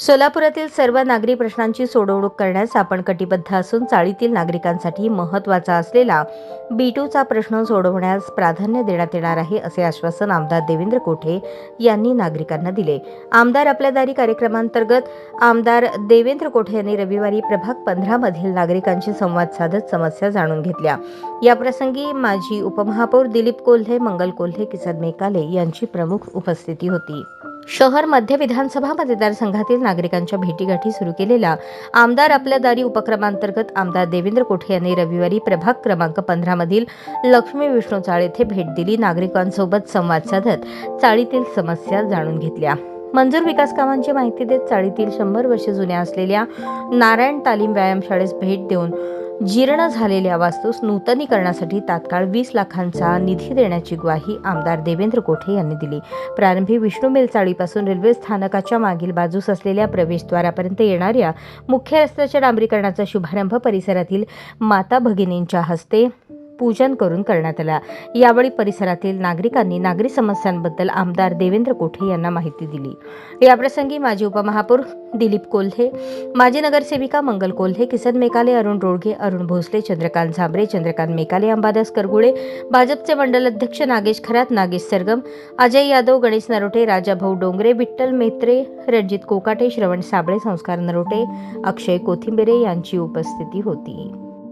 सोलापुरातील सर्व नागरी प्रश्नांची सोडवणूक करण्यास आपण कटिबद्ध असून चाळीतील नागरिकांसाठी महत्त्वाचा असलेला बीटूचा प्रश्न सोडवण्यास प्राधान्य देण्यात येणार आहे असे आश्वासन आमदार देवेंद्र कोठे यांनी नागरिकांना दिले. आमदार आपल्या दारी कार्यक्रमांतर्गत आमदार देवेंद्र कोठे यांनी रविवारी प्रभाग पंधरा मधील नागरिकांशी संवाद साधत समस्या जाणून घेतल्या. याप्रसंगी माजी उपमहापौर दिलीप कोल्हे मंगल कोल्हे किसन मेकाले यांची प्रमुख उपस्थिती होती. शहर मध्य विधानसभा मतदारसंघातील नागरिकांच्या भेटीगाठी सुरू केलेल्या आमदार आपल्या दारी उपक्रमांतर्गत आमदार देवेंद्र कोठे यांनी रविवारी प्रभाग क्रमांक पंधरा मधील लक्ष्मी विष्णू चाळ येथे भेट दिली. नागरिकांसोबत संवाद साधत चाळीतील समस्या जाणून घेतल्या. मंजूर विकास कामांची माहिती देत चाळीतील शंभर वर्ष जुन्या असलेल्या नारायण तालीम व्यायामशाळेस भेट देऊन जीर्ण झालेल्या वास्तूस नूतनीकरणासाठी तात्काळ वीस लाखांचा निधी देण्याची ग्वाही आमदार देवेंद्र कोठे यांनी दिली. प्रारंभी विष्णू मेलचाळीपासून रेल्वे स्थानकाच्या मागील बाजूस असलेल्या प्रवेशद्वारापर्यंत येणाऱ्या मुख्य रस्त्याच्या डांबरीकरणाचा शुभारंभ परिसरातील माता भगिनींच्या हस्ते पूजन करून करण्यात आला. यावेळी परिसरातील नागरिकांनी नागरी समस्यांबद्दल आमदार देवेंद्र कोठे यांना माहिती दिली. याप्रसंगी माजी उपमहापौर दिलीप कोल्हे माजी नगरसेविका मंगल कोल्हे किसन मेकाले अरुण रोडगे अरुण भोसले चंद्रकांत झांबरे चंद्रकांत मेकाले अंबादास करगुळे भाजपचे मंडल अध्यक्ष नागेश खरात नागेश सरगम अजय यादव गणेश नरोटे राजाभाऊ डोंगरे विठ्ठल मेत्रे रणजित कोकाटे श्रवण साबळे संस्कार नरोटे अक्षय कोथिंबेरे यांची उपस्थिती होती.